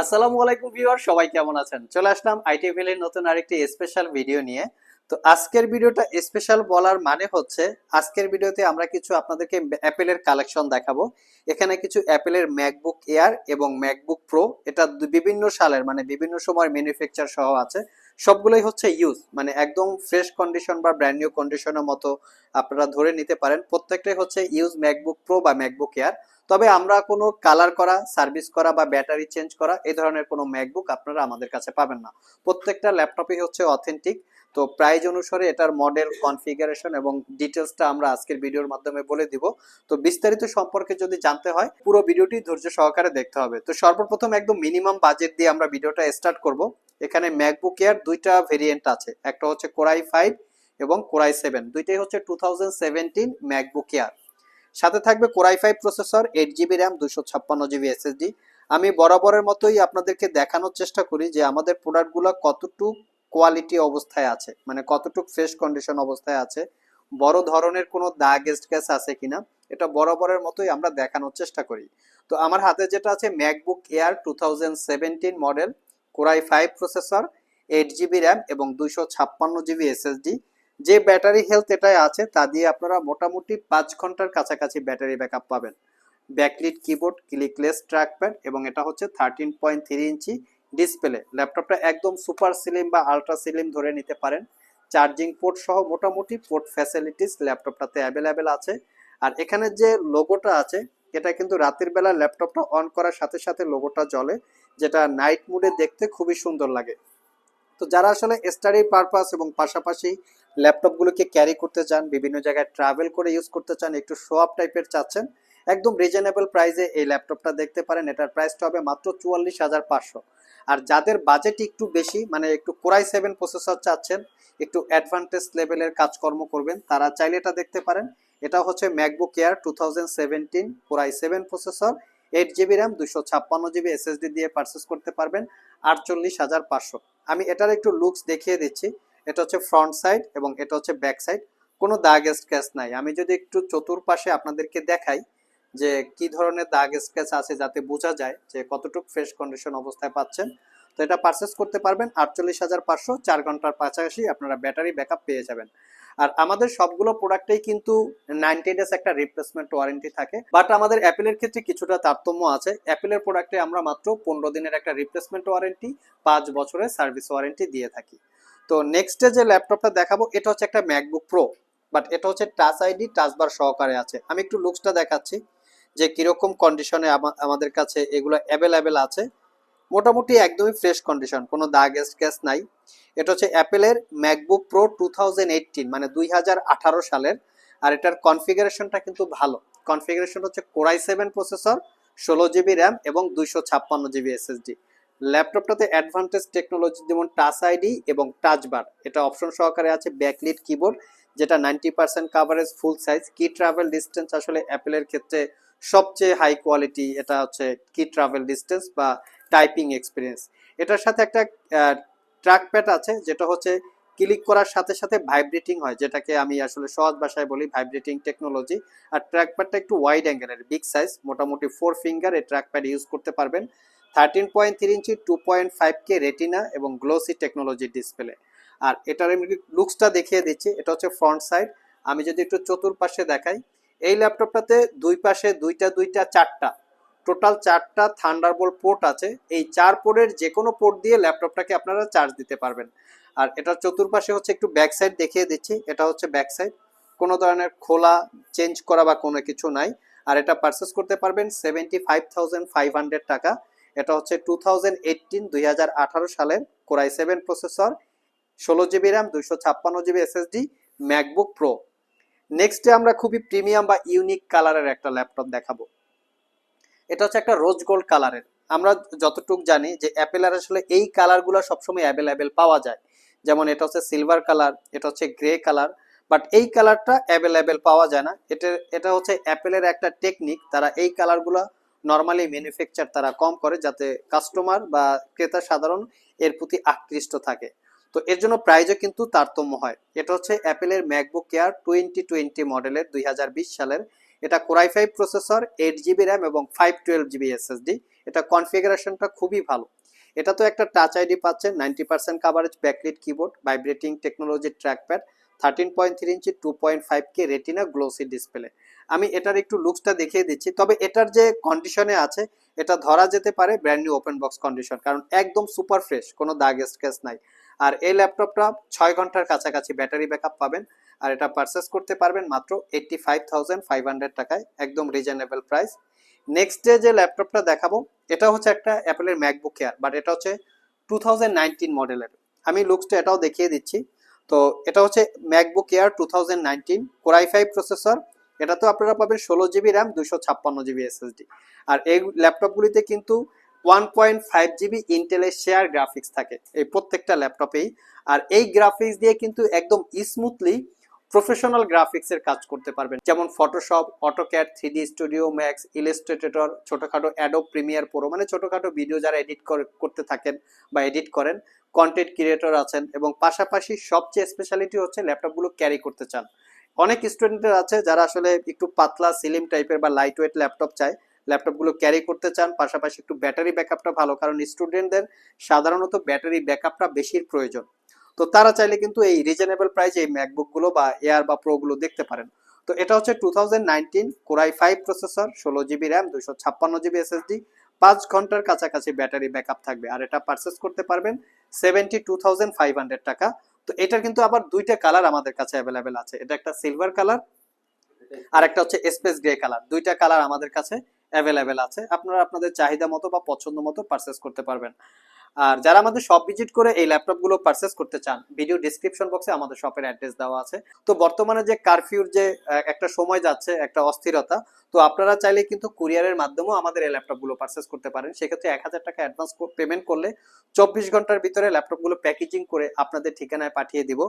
আসসালামু আলাইকুম ভিউয়ার, সবাই কেমন আছেন? চলে আসলাম আইটি ভ্যালির নতুন আরেকটি স্পেশাল ভিডিও নিয়ে। তো আজকের ভিডিওটা স্পেশাল বলার মানে হচ্ছে, আজকের ভিডিওতে আমরা কিছু আপনাদেরকে অ্যাপেলের কালেকশন দেখাবো। এখানে কিছু অ্যাপেলের ম্যাকবুক এয়ার এবং ম্যাকবুক প্রো এটা বিভিন্ন সালের মানে বিভিন্ন সময় ম্যানুফ্যাকচার সহ আছে। সবগুলোই হচ্ছে ইউজ মানে একদম ফ্রেশ কন্ডিশন বা ব্র্যান্ড নিউ কন্ডিশনের মতো আপনারা ধরে নিতে পারেন। প্রত্যেকটাই হচ্ছে ইউজ ম্যাকবুক প্রো বা ম্যাকবুক এয়ার তবে আমরা কোনো কালার করা সার্ভিস করা বা ব্যাটারি চেঞ্জ করা, এই ধরনের কোনো ম্যাকবুক আপনারা আমাদের কাছে পাবেন না। প্রত্যেকটা ল্যাপটপই হচ্ছে অথেন্টিক তো প্রাইজ অনুসারে এটার মডেল কনফিগারেশন এবং ডিটেলসটা আমরা আজকের ভিডিওর মাধ্যমে বলে দিব। তো বিস্তারিত সম্পর্কে যদি জানতে হয়, পুরো ভিডিওটি ধৈর্য সহকারে দেখতে হবে। তো সর্বপ্রথম একদম মিনিমাম বাজেট দিয়ে আমরা ভিডিওটা স্টার্ট করব। এখানে ম্যাকবুক এয়ার দুইটা ভেরিয়েন্ট আছে। একটা হচ্ছে কোরাই ফাইভ এবং কোরাই সেভেন দুইটাই হচ্ছে two thousand seventeen MacBook Air সাথে থাকবে core i five processor eight GB RAM দুশো ছাপ্পান্ন জিবি এসএসডি আমি বরাবরের মতোই আপনাদেরকে দেখানোর চেষ্টা করি যে আমাদের প্রোডাক্টগুলো কতটুক কোয়ালিটি অবস্থায় আছে মানে কতটুক ফ্রেশ কন্ডিশন অবস্থায় আছে, বড় ধরনের কোনো দাগ গ্যাস আছে কিনা, এটা বরাবরের মতোই আমরা দেখানোর চেষ্টা করি। তো আমার হাতে যেটা আছে MacBook Air two model core i five processor eight GB RAM এবং দুইশো ছাপ্পান্ন জিবি এসএসডি যে ব্যাটারি হেলথ এটাই আছে, তা দিয়ে আপনারা মোটামুটি পাঁচ ঘণ্টার কাছাকাছি ব্যাটারি ব্যাকআপ পাবেন। ব্যাকলিট কিবোর্ড ক্লিকলেস ট্র্যাকপ্যাড এবং এটা হচ্ছে thirteen point three inch display, ল্যাপটপটা একদম সুপার স্লিম বা আলট্রা স্লিম ধরে নিতে পারেন। চার্জিং পোর্ট সহ মোটামুটি পোর্ট ফ্যাসিলিটিস ল্যাপটপটাতে অ্যাভেলেবেল আছে। আর এখানে যে লোগোটা আছে, এটা কিন্তু রাতের বেলা ল্যাপটপটা অন করার সাথে সাথে লোগোটা জ্বলে, যেটা নাইট মুডে দেখতে খুবই সুন্দর লাগে। তো যারা আসলে স্টাডি পারপাস এবং পাশাপাশি ল্যাপটপগুলোকে ক্যারি করতে চান, বিভিন্ন জায়গায় ট্রাভেল করে ইউজ করতে চান, একটু শো আপ টাইপের চাচ্ছেন একদম রিজনেবল প্রাইসে এই ল্যাপটপটা দেখতে পারেন। এটার প্রাইসটা হবে মাত্র চুয়াল্লিশ হাজার পাঁচশো। আর যাদের বাজেট একটু বেশি মানে একটু কোরাই সেভেন প্রসেসর চাচ্ছেন, একটু অ্যাডভান্টেজ লেভেলের কাজকর্ম করবেন, তারা চাইলে এটা দেখতে পারেন। এটা হচ্ছে MacBook Air two thousand seventeen core i seven processor eight GB RAM দুশো ছাপ্পান্ন জিবি এসএসডি দিয়ে পারচেস করতে পারবেন, আটচল্লিশ হাজার পাঁচশো। আমি এটার একটু লুকস দেখিয়ে দিচ্ছি। এটা হচ্ছে ফ্রন্ট সাইড এবং এটা হচ্ছে ব্যাক সাইড কোনো দাগ স্ক্যাচ নাই। আমি যদি একটু চতুর্পাশে আপনাদেরকে দেখাই যে কি ধরনের দাগ স্ক্যাচ আছে যাতে বোঝা যায় যে কতটুকু ফ্রেশ কন্ডিশন অবস্থায় পাচ্ছেন। তো এটা পারচেস করতে পারবেন আটচল্লিশ হাজার পাঁচশো, চার ঘণ্টার পাশাপাশি আপনারা ব্যাটারি ব্যাকআপ পেয়ে যাবেন। আর আমাদের সবগুলো প্রোডাক্টেই কিন্তু নাইনটি ডেজ একটা রিপ্লেসমেন্ট ওয়ারেন্টি থাকে। বাট আমাদের অ্যাপেলের ক্ষেত্রে কিছুটা তারতম্য আছে। অ্যাপেলের প্রোডাক্টে আমরা মাত্র পনেরো দিনের একটা রিপ্লেসমেন্ট ওয়ারেন্টি পাঁচ বছরের সার্ভিস ওয়ারেন্টি দিয়ে থাকি। তো নেক্সটে যে ল্যাপটপটা দেখাবো, এটা হচ্ছে একটা ম্যাকবুক প্রো বাট এটা হচ্ছে টাচ আইডি টাচ বার সহকারে আছে। আমি একটু লুকসটা দেখাচ্ছি। যে কীরকম কন্ডিশনে আমাদের কাছে এগুলো অ্যাভেলেবেল আছে, মোটামুটি একদমই ফ্রেশ কন্ডিশন কোনো দাগ গ্যাস নাই। এটা হচ্ছে অ্যাপেলের ম্যাকবুক প্রো টু মানে দুই হাজার আঠারো সালের, আর এটার কনফিগারেশনটা কিন্তু ভালো। কনফিগারেশন হচ্ছে কোরাই সেভেন প্রসেসর ষোলো জিবি র্যাম এবং দুইশো ছাপ্পান্ন জিবি এসএসডি ল্যাপটপটাতে অ্যাডভান্টেজ টেকনোলজি যেমন টাচ আইডি এবং টাচ বার এটা অপশন সহকারে আছে ব্যাকলিট কিবোর্ড যেটা ninety percent coverage full size key travel distance আসলে অ্যাপেলের ক্ষেত্রে সবচেয়ে হাই কোয়ালিটি এটা হচ্ছে কি ট্রাভেল ডিস্টেন্স বা টাইপিং এক্সপিরিয়েন্স এটার সাথে একটা ট্র্যাক প্যাড আছে, যেটা হচ্ছে ক্লিক করার সাথে সাথে ভাইব্রেটিং হয়, যেটাকে আমি আসলে সহজ ভাষায় বলি ভাইব্রেটিং টেকনোলজি আর ট্র্যাক প্যাডটা একটু ওয়াইড অ্যাঙ্গেলের বিগ সাইজ মোটামুটি ফোর ফিঙ্গার এই ট্র্যাক প্যাড ইউজ করতে পারবেন। Thirteen point three inch two point five K retina এবং গ্লোসি টেকনোলজি ডিসপ্লে আর এটার আমি লুকসটা দেখিয়ে দিচ্ছি, এটা হচ্ছে ফ্রন্ট সাইড আমি যদি একটু চতুর্পাশে দেখাই এই ল্যাপটপটাতে দুই পাশে দুইটা দুইটা, চারটা, টোটাল চারটা থান্ডারবোল্ট পোর্ট আছে। এই চার পোর্টের যে কোনো পোর্ট দিয়ে ল্যাপটপটাকে আপনারা চার্জ দিতে পারবেন। আর এটার চতুর্পাশে হচ্ছে একটু ব্যাক সাইড দেখিয়ে দিচ্ছি। এটা হচ্ছে ব্যাক সাইড কোনো ধরনের খোলা চেঞ্জ করা বা কোনো কিছু নাই। আর এটা পারচেস করতে পারবেন seventy five thousand five hundred টাকা। এটা হচ্ছে টু থাউজেন্ড এইটিন দুই হাজার আঠারো সালের কোরাই সেভেন প্রসেসর ষোলো জিবি র্যাম দুইশো ছাপ্পান্ন জিবি এসএসডি ম্যাকবুক প্রো নেক্সটে আমরা খুবই প্রিমিয়াম বা ইউনিক কালারের একটা ল্যাপটপ দেখাবো। এটা হচ্ছে একটা রোজ গোল্ড কালারের আমরা যতটুক জানি যে অ্যাপেলের আসলে এই কালারগুলো সবসময় অ্যাভেলেবেল পাওয়া যায়। যেমন এটা হচ্ছে সিলভার কালার এটা হচ্ছে গ্রে কালার বাট এই কালারটা অ্যাভেলেবেল পাওয়া যায় না। এটা এটা হচ্ছে অ্যাপেলের একটা টেকনিক তারা এই কালারগুলো নর্মালি ম্যানুফ্যাকচার তারা কম করে যাতে কাস্টমার বা ক্রেতা সাধারণ এর প্রতি আকৃষ্ট থাকে। তো এর জন্য প্রাইজও কিন্তু তারতম্য হয়। এটা হচ্ছে অ্যাপেলের ম্যাকবুক এয়ার টোয়েন্টি টোয়েন্টি মডেলের দুই হাজার বিশ সালের। এটা core i five processor eight GB RAM এবং ফাইভ টুয়েলভ জিবি এসএসডি এটা কনফিগারেশনটা খুবই ভালো। এটা তো একটা টাচ আইডি পাচ্ছেন ninety percent coverage backlit keyboard vibrating technology trackpad thirteen point three inch two point five K retina glossy display আমি এটার একটু লুকসটা দেখিয়ে দিচ্ছি। তবে এটার যে কন্ডিশনে আছে, এটা ধরা যেতে পারে brand new open box condition কারণ একদম সুপার ফ্রেশ কোনো দাগ স্কেচ নাই। আর এই ল্যাপটপটা ছয় ঘণ্টার কাছাকাছি ব্যাটারি ব্যাকআপ পাবেন। আর এটা পারচেস করতে পারবেন মাত্র এইটটি ফাইভ ফাইভ হান্ড্রেড টাকায়, একদম রিজনেবল প্রাইস নেক্সট ডে যে ল্যাপটপটা দেখাবো, এটা হচ্ছে একটা অ্যাপেলের ম্যাকবুক এয়ার বাট এটা হচ্ছে টু থাউজেন্ড মডেলের আমি লুকসটা এটাও দেখিয়ে দিচ্ছি। তো এটা হচ্ছে MacBook Air two thousand nineteen core i five processor এটা তো আপনারা পাবেন ষোলো জিবি র্যাম দুশো ছাপ্পান্ন জিবি এসএসডি আর এই ল্যাপটপগুলিতে কিন্তু ওয়ান পয়েন্ট ফাইভ জিবি ইন্টেলের শেয়ার গ্রাফিক্স থাকে এই প্রত্যেকটা ল্যাপটপেই আর এই গ্রাফিক্স দিয়ে কিন্তু একদম স্মুথলি প্রফেশনাল গ্রাফিক্সের কাজ করতে পারবেন। যেমন Photoshop AutoCAD three studio max illustrator ছোটখাটো অ্যাডোব প্রিমিয়ার প্রো মানে ছোটখাটো ভিডিও যারা এডিট করতে থাকেন বা এডিট করেন কন্টেন্ট ক্রিয়েটর আছেন এবং পাশাপাশি সবচেয়ে স্পেশালিটি হচ্ছে ল্যাপটপগুলো ক্যারি করতে চান। অনেক স্টুডেন্টের আছে যারা আসলে একটু পাতলা সিলিম টাইপের বা লাইট ওয়েট ল্যাপটপ চায়। ল্যাপটপগুলো ক্যারি করতে চান, পাশাপাশি একটু ব্যাটারি ব্যাকআপটা ভালো, কারণ স্টুডেন্টদের সাধারণত ব্যাটারি ব্যাকআপটা বেশির প্রয়োজন। তো তারা চাইলে কিন্তু এই রিজনেবল প্রাইসে এই ম্যাকবুকগুলো বা এয়ার বা প্রোগুলো দেখতে পারেন। তো এটা হচ্ছে two thousand nineteen core i five processor ষোলো জিবি র্যাম দুশো ছাপ্পান্ন জিবি এসএসডি পাঁচ ঘণ্টার কাছাকাছি ব্যাটারি ব্যাকআপ থাকবে। আর এটা পারচেস করতে পারবেন seventy two thousand five hundred টাকা। তো এটার কিন্তু আবার দুইটা কালার আমাদের কাছে অ্যাভেলেবেল আছে। এটা একটা সিলভার কালার আর একটা হচ্ছে স্পেস গ্রে কালার দুইটা কালার আমাদের কাছে অ্যাভেলেবেল আছে। আপনারা আপনাদের চাহিদা মতো বা পছন্দ মতো পারচেস করতে পারবেন। আর যারা আমাদের শপ ভিজিট করে এই ল্যাপটপগুলো পারচেস করতে চান ভিডিও ডিসক্রিপশন বক্সে আমাদের শপের অ্যাড্রেস দেওয়া আছে। তো বর্তমানে যে কারফিউর যে একটা সময় যাচ্ছে, একটা অস্থিরতা, তো আপনারা চাইলে কিন্তু কুরিয়ারের মাধ্যমেও আমাদের এই ল্যাপটপগুলো পারচেস করতে পারেন। সেক্ষেত্রে এক হাজার টাকা অ্যাডভান্স পেমেন্ট করলে চব্বিশ ঘণ্টার ভিতরে ল্যাপটপগুলো প্যাকেজিং করে আপনাদের ঠিকানায় পাঠিয়ে দিব।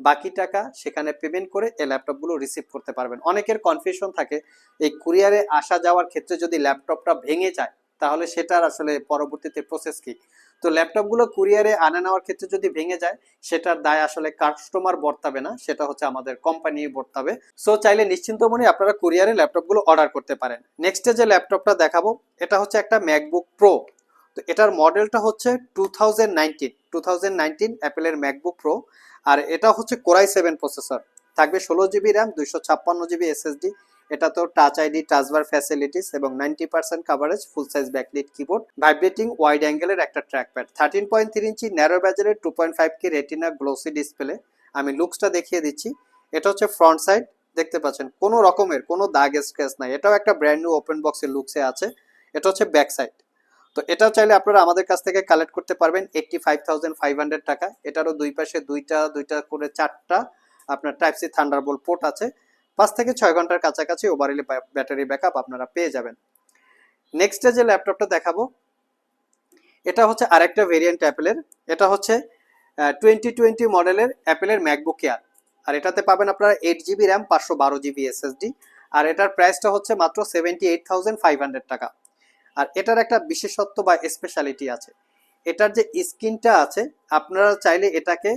বাকি টাকা সেখানে পেমেন্ট করে এই ল্যাপটপগুলো রিসিভ করতে পারবেন। অনেকের কনফিউশন থাকে, এই কুরিয়ারে আসা যাওয়ার ক্ষেত্রে যদি ল্যাপটপটা ভেঙে যায়, তাহলে সেটার আসলে পরবর্তীতে প্রসেস কি? তো ল্যাপটপগুলো কুরিয়ারে আনা নেওয়ার ক্ষেত্রে যদি ভেঙে যায়, সেটার দায় আসলে কাস্টমার বর্তাবে না, সেটা হচ্ছে আমাদের কোম্পানি বর্তাবে। সো চাইলে নিশ্চিন্ত মনে আপনারা কুরিয়ারে ল্যাপটপগুলো অর্ডার করতে পারেন। নেক্সটে যে ল্যাপটপটা দেখাবো, এটা হচ্ছে একটা ম্যাকবুক প্রো তো এটার মডেলটা হচ্ছে two thousand nineteen two thousand nineteen অ্যাপেলের ম্যাকবুক প্রো আর এটা হচ্ছে কোরাই সেভেন প্রসেসর থাকবে ষোলো জিবি র্যাম দুইশো ছাপ্পান্ন জিবি এসএসডি এটা তো touch ID touch bar facilities এবং ninety percent coverage full size backlit keyboard vibrating wide অ্যাঙ্গেলের একটা trackpad thirteen point three inch narrow ব্যাজেলের two point five K retina glossy display আমি লুকসটা দেখিয়ে দিচ্ছি। এটা হচ্ছে ফ্রন্ট সাইড দেখতে পাচ্ছেন, কোনো রকমের, কোনো দাগ স্ক্র্যাচ নাই। এটাও একটা ব্র্যান্ড নিউ ওপেন বক্সের লুকসে আছে। এটা হচ্ছে ব্যাক সাইড তো এটাও চাইলে আপনারা আমাদের কাছ থেকে কালেক্ট করতে পারবেন eighty five thousand five hundred টাকা। এটারও দুই পাশে দুইটা দুইটা করে চারটা আপনার টাইপ সি থান্ডারবোল্ট পোর্ট আছে। পাঁচ থেকে ছয় ঘণ্টার কাছাকাছি ওভারলি ব্যাটারি ব্যাকআপ আপনারা পেয়ে যাবেন। নেক্সটে যে ল্যাপটপটা দেখাবো, এটা হচ্ছে আরেকটা ভেরিয়েন্ট অ্যাপেলের এটা হচ্ছে টোয়েন্টি টোয়েন্টি মডেলের অ্যাপেলের ম্যাকবুক এয়ার আর এটাতে পাবেন আপনারা এইট জিবি র্যাম পাঁচশো বারো জিবি এসএসডি আর এটার প্রাইসটা হচ্ছে মাত্র seventy eight thousand five hundred টাকা। আর এটার একটা বিশেষত্ব বা স্পেশালিটি আছে। এটার যে স্ক্রিনটা আছে, আপনারা চাইলে এটাকে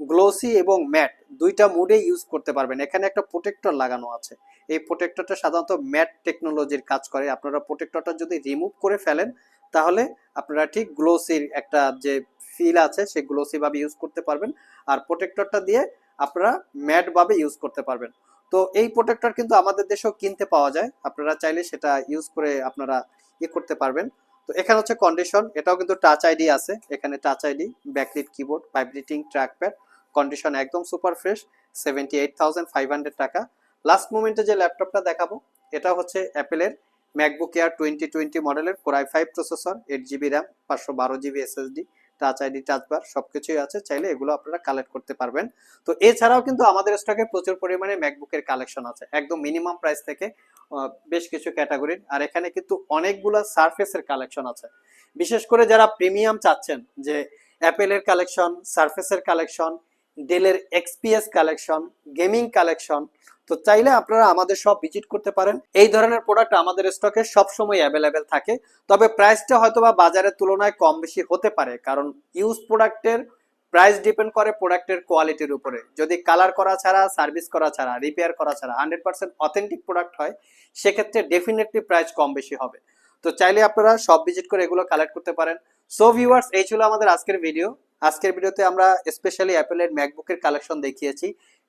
গ্লোসি এবং ম্যাট দুইটা মুডে ইউজ করতে পারবেন। এখানে একটা প্রোটেক্টর লাগানো আছে। এই প্রোটেক্টরটা সাধারণত ম্যাট টেকনোলজির কাজ করে। আপনারা প্রোটেক্টরটা যদি রিমুভ করে ফেলেন, তাহলে আপনারা ঠিক গ্লোসির একটা যে ফিল আছে, সেই গ্লোসিভাবে ইউজ করতে পারবেন। আর প্রোটেক্টরটা দিয়ে আপনারা ম্যাটভাবে ইউজ করতে পারবেন। তো এই প্রোটেক্টর কিন্তু আমাদের দেশেও কিনতে পাওয়া যায়। আপনারা চাইলে সেটা ইউজ করে আপনারা ই করতে পারবেন। তো এখানে হচ্ছে কন্ডিশন এটাও কিন্তু টাচ আইডি আছে। এখানে touch ID backlit keyboard vibrating trackpad condition একদম super fresh seventy eight thousand five hundred টাকা লাস্ট মোমেন্টে যে ল্যাপটপটা দেখাবো, এটা হচ্ছে অ্যাপেলের ম্যাকবুক এয়ার টোয়েন্টি টোয়েন্টি মডেলের core i five processor eight GB RAM পাঁচশো বারো GB SSD touch ID touch bar সবকিছুই আছে। চাইলে এগুলো আপনারা কালেক্ট করতে পারবেন। তো এছাড়াও কিন্তু আমাদের স্টকে প্রচুর পরিমাণে ম্যাকবুকের কালেকশন আছে। একদম মিনিমাম প্রাইস থেকে বেশ কিছু ক্যাটাগরির আর এখানে কিন্তু অনেকগুলো সারফেসের কালেকশন আছে। বিশেষ করে যারা প্রিমিয়াম চাচ্ছেন, যে অ্যাপেলের কালেকশন সারফেসের কালেকশন ডেলের এক্সপিএস কালেকশন গেমিং কালেকশন তো চাইলে আপনারা আমাদের সব ভিজিট করতে পারেন। এই ধরনের প্রোডাক্ট আমাদের স্টকে সবসময় অ্যাভেলেবেল থাকে। তবে প্রাইসটা হয়তো বা বাজারের তুলনায় কম বেশি হতে পারে, কারণ ইউজ প্রোডাক্টের প্রাইস ডিপেন্ড করে প্রোডাক্টের কোয়ালিটির উপরে। যদি কালার করা ছাড়া সার্ভিস করা ছাড়া রিপেয়ার করা ছাড়া হান্ড্রেড পার্সেন্ট অথেন্টিক প্রোডাক্ট হয়, সেক্ষেত্রে ডেফিনেটলি প্রাইস কম বেশি হবে। তো চাইলে আপনারা সব ভিজিট করে এগুলো কালেক্ট করতে পারেন। সো ভিউয়ার্স এই ছিল আমাদের আজকের ভিডিও আজকের ভিডিওতে আমরা স্পেশালি অ্যাপেলের ম্যাকবুকের কালেকশন দেখিয়েছি।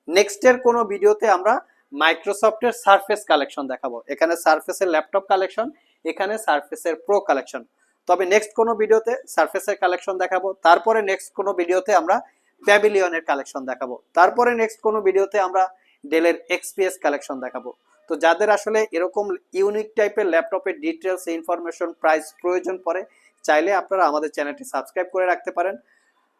নেক্সটের কোনো ভিডিওতে আমরা মাইক্রোসফটের সারফেস কালেকশন দেখাবো। এখানে সারফেসের ল্যাপটপ কালেকশন এখানে সারফেসের প্রো কালেকশন তবে নেক্সট কোনো ভিডিওতে সারফেসের কালেকশন দেখাবো। তারপরে নেক্সট কোনো ভিডিওতে আমরা প্যাভিলিয়নের কালেকশন দেখাবো। তারপরে নেক্সট কোনো ভিডিওতে আমরা ডেলের এক্সপিএস কালেকশন দেখাবো। তো যাদের আসলে এরকম ইউনিক টাইপের ল্যাপটপের ডিটেলস ইনফরমেশন প্রাইস প্রয়োজন পড়ে, চাইলে আপনারা আমাদের চ্যানেলটি সাবস্ক্রাইব করে রাখতে পারেন।